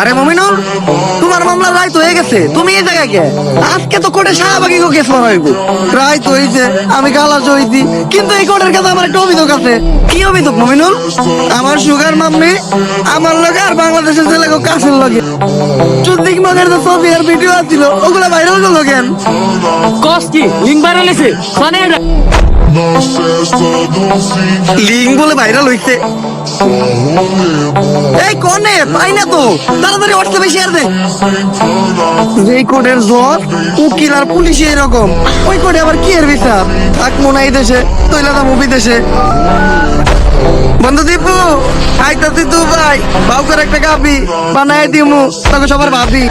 আরে মমিনুল তোমার মামলা রায় তো হয়ে গেছে। তুমি এই জায়গায় কে? আজকে তো কোর্টে শাহবাগি কেস করা হইব রায় তো হয়েছে আমি গালাজ হইছি কিন্তু এই কোর্টের কাছে আমার একটা অভিযোগ আছে। কি অভিযোগ মমিনুল? আমার সুগার মাম্মি আমার লগে আর বাংলাদেশের ছেলে কাছের লগে। চুদ্দিক মগের যে ছবি আর ভিডিও আছিল ওগুলো ভাইরাল করল কেন? কস কি? লিঙ্ক ভাইরাল হয়েছে মানে লিঙ্ক বলে ভাইরাল হইছে। এই কনে, পাই না তো। তাড়াতাড়ি হোয়াটসঅ্যাপে শেয়ার দে। যেই কোর্টের জ্বর, উকিল আর পুলিশ এরকম। ওই কোর্টে আবার কি এর বিচার? থাক, মনে এই দেশে তৈলাদা মুভি দেশে। বন্ধু দীপু, আইতাছি তু ভাই বাউ করে একটা গাবি বানাই দিমু, তোকে সবার ভাবি।